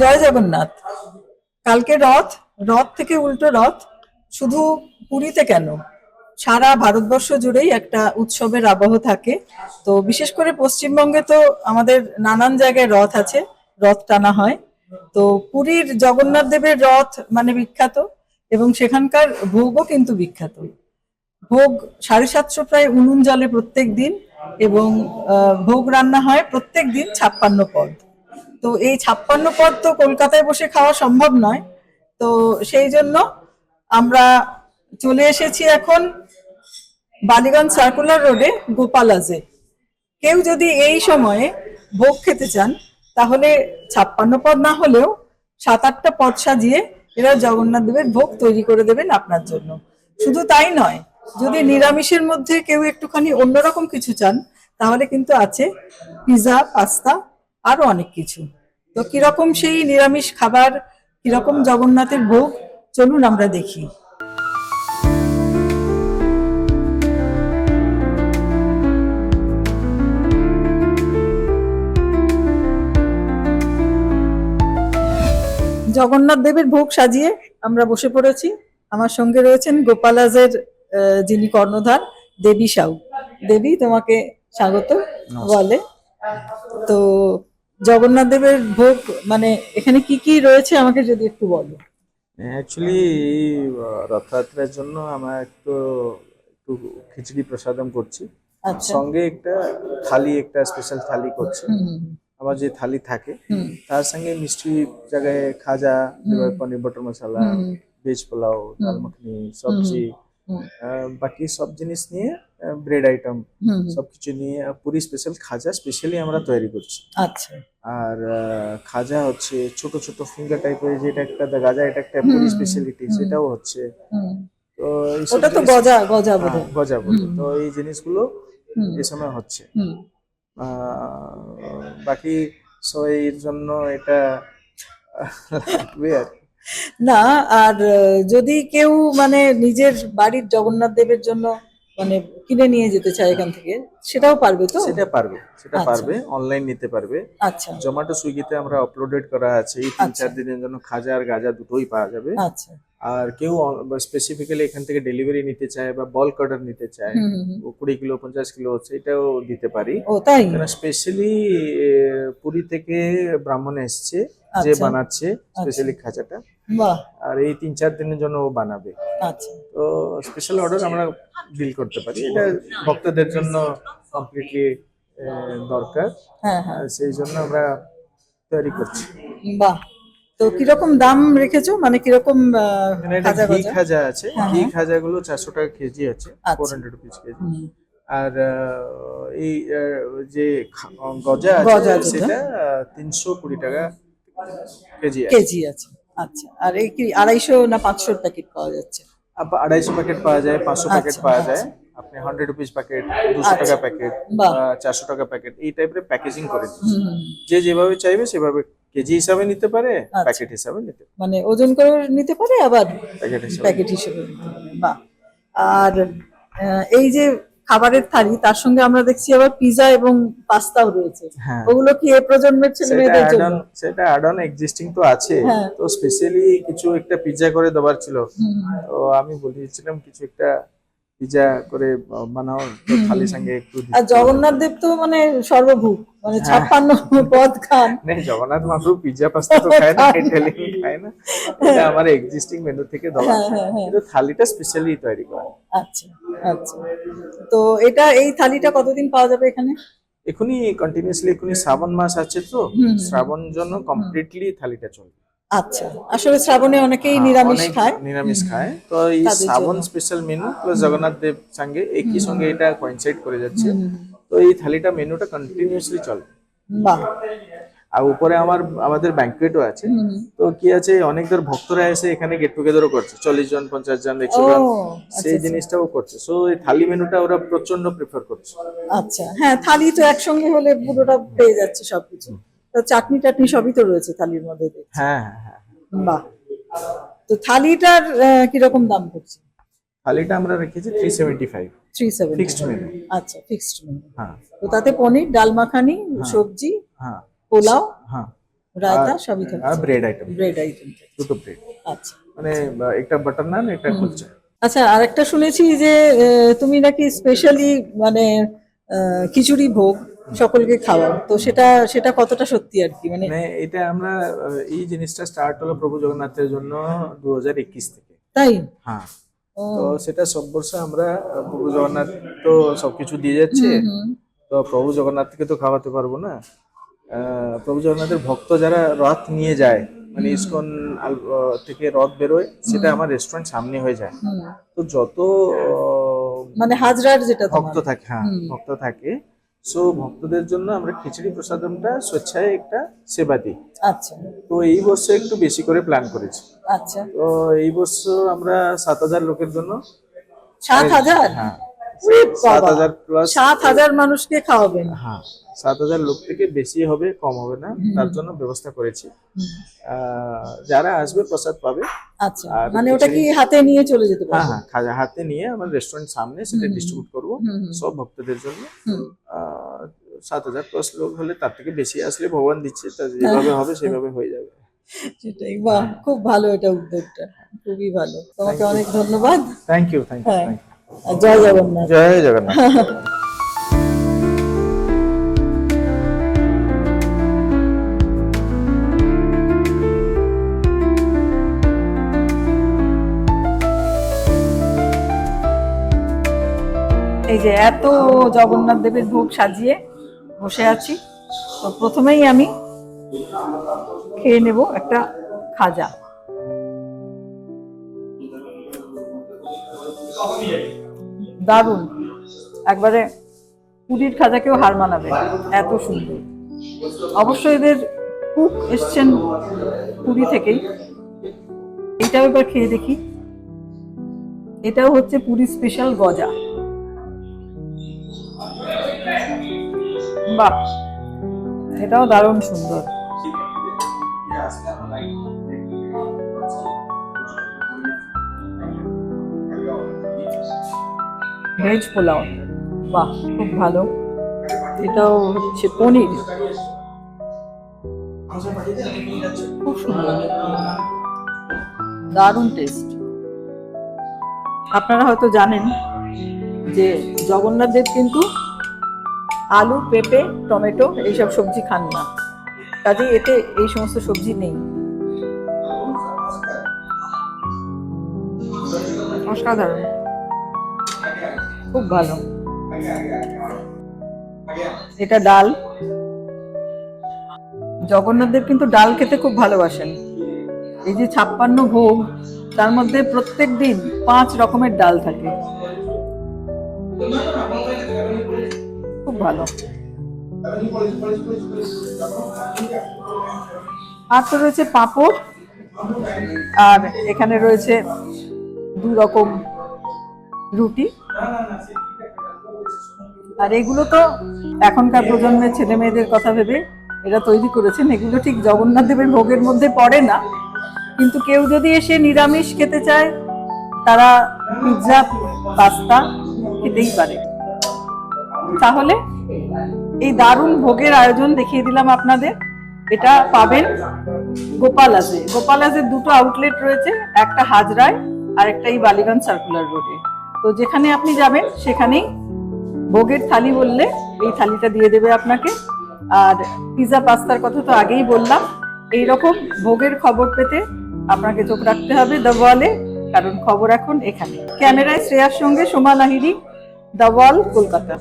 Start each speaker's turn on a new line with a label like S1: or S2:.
S1: জয় জগন্নাথ। কালকে রথ রথ থেকে উল্টো রথ, শুধু পুরীতে কেন? সারা ভারতবর্ষ জুড়েই একটা উৎসবের আবহ থাকে। তো বিশেষ করে পশ্চিমবঙ্গে তো আমাদের নানান জায়গায় রথ আছে, রথ টানা হয়। তো পুরীর জগন্নাথ দেবের রথ মানে বিখ্যাত এবং সেখানকার ভোগও কিন্তু বিখ্যাত। ভোগ সাড়ে সাতশো প্রায় উনুন জলে প্রত্যেক দিন এবং ভোগ রান্না হয় প্রত্যেক দিন ছাপ্পান্ন পদ। তো এই ছাপ্পান্ন পদ তো কলকাতায় বসে খাওয়া সম্ভব নয়। তো সেই জন্য আমরা চলে এসেছি এখন বালিগঞ্জ সার্কুলার রোডে গোপালাজে। কেউ যদি এই সময়ে ভোগ খেতে চান, তাহলে ছাপ্পান্ন পদ না হলেও সাত আটটা পদ সাজিয়ে এরা জগন্নাথ দেবের ভোগ তৈরি করে দেবেন আপনার জন্য। শুধু তাই নয়, যদি নিরামিষের মধ্যে কেউ একটুখানি অন্যরকম কিছু চান, তাহলে কিন্তু আছে পিৎজা পাস্তা আরও অনেক কিছু। তো কীরকম সেই নিরামিষ খাবার কীরকম জগন্নাথের ভোগ চলুন আমরা দেখি। জগন্নাথ দেবের ভোগ সাজিয়ে আমরা বসে পড়েছি। আমার সঙ্গে রয়েছেন গোপালাজের যিনি কর্ণধার দেবী সাউ। দেবী তোমাকে স্বাগত বলে। তো জগন্নাথ দেবের ভোগ মানে এখানে কি কি রয়েছে আমাকে যদি একটু বলো?
S2: অ্যাকচুয়ালি রথযাত্রার জন্য আমরা একটু একটু খিচড়ি প্রসাদম করছি।
S1: আচ্ছা।
S2: সঙ্গে একটা থালি একটা স্পেশাল থালি করছি। আমার যে থালি থাকে তার সঙ্গে মিষ্টি জায়গায় খাজা এবার পনির বটর মশলা ভেজ পোলাও ডাল মাখনি সবজি বাকি সব জিনিস নিয়ে ব্রেড আইটেম সবকিছু নিয়ে পুরি স্পেশাল খাজা স্পেশালি আমরা তৈরি করছি।
S1: আচ্ছা।
S2: আর খাজা হচ্ছে ছোট ছোট ফিঙ্গার টাইপের যেটা একটা গাজা এটা একটা পুরি স্পেশালিটি সেটাও হচ্ছে। তো
S1: ওটা তো গজা গজা বোধ
S2: হ্যাঁ, গজা বলে তো এই জিনিসগুলো এই সময় হচ্ছে। বাকি সো এর জন্য এটা লাগবে আর।
S1: না আর যদি কেউ মানে নিজের বাড়ির জগন্নাথ দেবের জন্য মানে কিনে নিয়ে যেতে চায় এখান থেকে সেটাও পারবে তো?
S2: সেটা পারবে সেটা
S1: আচ্ছা।
S2: পারবে অনলাইন নিতে পারবে।
S1: আচ্ছা।
S2: জোম্যাটো সুইগিতে আমরা আপলোডেড করা আছে এই তিন
S1: আচ্ছা।
S2: চার দিনের জন্য খাজা আর গাজা দুটোই পাওয়া যাবে।
S1: আচ্ছা।
S2: আর কেউ স্পেসিফিক্যালি এখান থেকে ডেলিভারি নিতে চায় বা বল্ক অর্ডার নিতে চায় কুড়ি কিলো পঞ্চাশ কিলো সেটাও দিতে পারি।
S1: ও তাই?
S2: কারণ স্পেশালি পুরী থেকে ব্রাহ্মণ এসছে যে
S1: আচ্ছা।
S2: বানাচ্ছে স্পেশালি খাজাটা।
S1: বাহ।
S2: আর এই তিন চার দিনের জন্য ও বানাবে।
S1: আচ্ছা।
S2: তো স্পেশাল অর্ডার আমরা ডিল করতে পারি। এটা ভক্তদের জন্য কমপ্লিটলি দরকার।
S1: হ্যাঁ হ্যাঁ।
S2: সেই জন্য আমরা তৈরি করছি।
S1: বাহ। তো কীরকম দাম রেখেছো? মানে কীরকম খাজা
S2: ঘি খাজা আছে।
S1: হ্যাঁ,
S2: ঘি
S1: হ্যাঁ।
S2: খাজা গুলো চারশো টাকা কেজি আছে। Four hundred rupees KG. আর এই যে গজা আছে সেটা তিনশো কুড়ি টাকা কেজি
S1: কেজি আছে। আচ্ছা আর এই কি আড়াইশো না পাঁচশোর প্যাকেট পাওয়া যাচ্ছে
S2: আড়াইশো প্যাকেট পাওয়া যায় পাঁচশো প্যাকেট
S1: আচ্ছা,
S2: পাওয়া
S1: আচ্ছা।
S2: যায় আপনি হান্ড্রেড রুপিস প্যাকেট দুশো
S1: আচ্ছা।
S2: টাকা প্যাকেট চারশো টাকা প্যাকেট এই টাইপের প্যাকেজিং করে। যে যেভাবে চাইবে সেভাবে কেজি হিসাবে নিতে পারে
S1: আচ্ছা।
S2: প্যাকেট হিসাবে নিতে
S1: মানে ওজন করে নিতে পারে আবার
S2: প্যাকেট হিসাবে
S1: প্যাকেট হিসেবে বাহ আর এই যে খাবারের থালি তার সঙ্গে আমরা দেখছি আবার পিজা এবং পাস্তাও রয়েছে।
S2: হ্যাঁ।
S1: ওগুলো কি এ প্রজন্মের ছেলে মেয়েদের জন্য?
S2: সেটা অ্যাড অন এক্সিস্টিং তো আছে।
S1: হ্যাঁ।
S2: তো স্পেশালি কিছু একটা পিৎজা করে দেওয়ার ছিল। তো আমি বলেছিলাম কিছু একটা পিৎজা করে বানাও। তো সঙ্গে একটু
S1: আর জগন্নাথ দেব তো মানে সর্বভূক মানে
S2: হ্যাঁ।
S1: ছাপ্পান্ন পদ খান।
S2: নেই জগন্নাথ মহাপ্রভু পিৎজা পাস্তা তো খায় না ইটালিয়ান খায় না। এটা আমার এক্সিস্টিং মেনু থেকে দেওয়া। কিন্তু থালিটা স্পেশালি তৈরি করা।
S1: আচ্ছা। আচ্ছা। তো এটা এই থালিটা কতদিন পাওয়া যাবে এখানে?
S2: এখনই কন্টিনিউয়াসলি এখনই শ্রাবণ মাস আছে তো। শ্রাবণ জন্য কমপ্লিটলি থালিটা চলবে।
S1: আচ্ছা। আসলে শ্রাবণে অনেকেই
S2: হ্যাঁ,
S1: নিরামিষ খায়।
S2: নিরামিষ খায়। তো এই শ্রাবণ special menu plus Jagannath Dev সঙ্গে একই সঙ্গে এটা কোইনসাইড করে যাচ্ছে। তো এই থালিটা মেনুটা কন্টিনিউয়াসলি চলে
S1: বাহ।
S2: আর উপরে আমার আমাদের ব্যাংকুয়েটও আছে। তো কি আছে অনেক ধর ভক্তরা এসে এখানে গেট টুগেদারও করছে। চল্লিশ জন পঞ্চাশ জন একশো জন
S1: আচ্ছা,
S2: সেই জিনিসটাও করছে। সো এই থালি মেনুটা ওরা প্রচণ্ড প্রেফার করছে।
S1: আচ্ছা হ্যাঁ থালি তো একসঙ্গে হলে পুরোটা পেয়ে যাচ্ছে সবকিছু। তো চাটনি টাটনি সবই তো রয়েছে থালির মধ্যে
S2: হ্যাঁ হ্যাঁ হ্যাঁ
S1: বাহ। তো থালিটার কীরকম দাম পড়ছে?
S2: থালিটা আমরা রেখেছি three seventy five
S1: three seven
S2: fixed menu
S1: আচ্ছা ফিক্সড মেনু
S2: হ্যাঁ।
S1: তো তাতে পনির ডাল মাখানি সবজি
S2: হ্যাঁ।
S1: পোলাও
S2: হ্যাঁ।
S1: রায়তা সবই
S2: আর ব্রেড আইটেম
S1: ব্রেড আইটেম
S2: দুটো ব্রেড
S1: আচ্ছা।
S2: মানে একটা বাটার নান একটা কুলচা
S1: আচ্ছা আরেকটা শুনেছি যে তুমি নাকি স্পেশালি মানে খিচুড়ি ভোগ সকলকে খাওয়াও। তো সেটা সেটা কতটা সত্যি আর কি? মানে
S2: মানে এটা আমরা এই জিনিসটা স্টার্ট হলো প্রভু জগন্নাথের জন্য দু হাজার একুশ থেকে।
S1: তাই?
S2: হ্যাঁ। তো সেটা সব বছর আমরা প্রভু জগন্নাথ তো সবকিছু দিয়ে যাচ্ছে। তো প্রভু জগন্নাথকে তো খাওয়াতে পারব না। প্রভু জগন্নাথের ভক্ত যারা রথ নিয়ে যায় মানে ইসকন থেকে রথ বেরোয় সেটা আমার রেস্টুরেন্ট সামনে হয়ে যায়। তো যত
S1: মানে হাজরার যেটা
S2: ভক্ত থাকে হ্যাঁ ভক্ত থাকে সো ভক্তদের জন্য আমরা খিচুড়ি প্রসাদমটা স্বেচ্ছায় একটা সেবা দিই।
S1: আচ্ছা।
S2: তো এই বছর একটু বেশি করে প্ল্যান করেছি।
S1: আচ্ছা।
S2: তো এই বছর আমরা সাত হাজার লোকের জন্য
S1: সাত হাজার?
S2: হ্যাঁ। সাত হাজার
S1: মানুষকে খাওয়াবেন।
S2: হ্যাঁ সাত হাজার লোক থেকে বেশি হবে কম হবে না তার জন্য ব্যবস্থা করেছি। যারা আসবে প্রসাদ পাবে।
S1: আচ্ছা মানে ওটা কি হাতে নিয়ে চলে যেতে
S2: হ্যাঁ
S1: পারবে?
S2: হ্যাঁ খাজা হাতে নিয়ে আমার রেস্টুরেন্ট সামনে সেটা ডিস্ট্রিবিউট করব সব ভক্তদের জন্য। সাত হাজার প্লাস লোক হলে তার থেকে বেশি আসলে ভগবান দিচ্ছে তা যেভাবে হবে সেভাবে হয়ে যাবে।
S1: সেটাই বাহ খুব ভালো এটা উদ্যোগটা খুবই ভালো। তোমাকে অনেক ধন্যবাদ।
S2: থ্যাংক ইউ থ্যাংক ইউ
S1: হ্যাঁ। জয় জগন্নাথ।
S2: জয় জগন্নাথ।
S1: এই যে এত জগন্নাথ দেবের ভোগ সাজিয়ে বসে আছি তো প্রথমেই আমি খেয়ে নেব একটা খাজা। দারুণ। একবারে পুরীর খাজাকেও হার মানাবে। এত সুন্দর। অবশ্য এদের কুক এসছেন পুরী থেকেই। এটাও এবার খেয়ে দেখি। এটাও হচ্ছে পুরী স্পেশাল গজা। বাহ! এটাও দারুণ সুন্দর। ভেজ পোলাও। বাহ, খুব ভালো। এটাও হচ্ছে পনির। খুব সুন্দর। দারুণ টেস্ট আপনারা হয়তো জানেন যে জগন্নাথ দেব কিন্তু আলু, পেঁপে, টমেটো এইসব সবজি খান না। কাজেই এতে এই সমস্ত সবজি নেই। অসাধারণ। খুব ভালো। এটা ডাল। জগন্নাথ দেব কিন্তু ডাল খেতে খুব ভালোবাসেন। এই যে ছাপ্পান্ন ভোগ তার মধ্যে প্রত্যেক দিন পাঁচ রকমের ডাল থাকে। খুব ভালো। আর তো রয়েছে পাঁপড় আর এখানে রয়েছে দু রকম রুটি। আর এগুলো তো এখনকার প্রজন্মের ছেলে মেয়েদের কথা ভেবে এরা তৈরি করেছেন। এগুলো ঠিক জগন্নাথ দেবের ভোগের মধ্যে পড়ে না। কিন্তু কেউ যদি এসে নিরামিষ খেতে চায়, তারা পিৎজা, পাস্তা খেতেই পারে। তাহলে এই দারুণ ভোগের আয়োজন দেখিয়ে দিলাম আপনাদের। এটা পাবেন গোপালাজে গোপালাজের দুটো আউটলেট রয়েছে, একটা হাজরায় আর একটা এই বালিগঞ্জ সার্কুলার রোডে তো যেখানে আপনি যাবেন, সেখানেই ভোগের থালি বললে এই থালিটা দিয়ে দেবে আপনাকে। আর পিজা, পাস্তার কথা তো আগেই বললাম এই রকম ভোগের খবর পেতে আপনাকে চোখ রাখতে হবে দ্য ওয়ালে, কারণ খবর এখন এখানে। ক্যামেরায় শ্রেয়ার সঙ্গে সোমা লাহিরি দ্য ওয়াল, কলকাতা।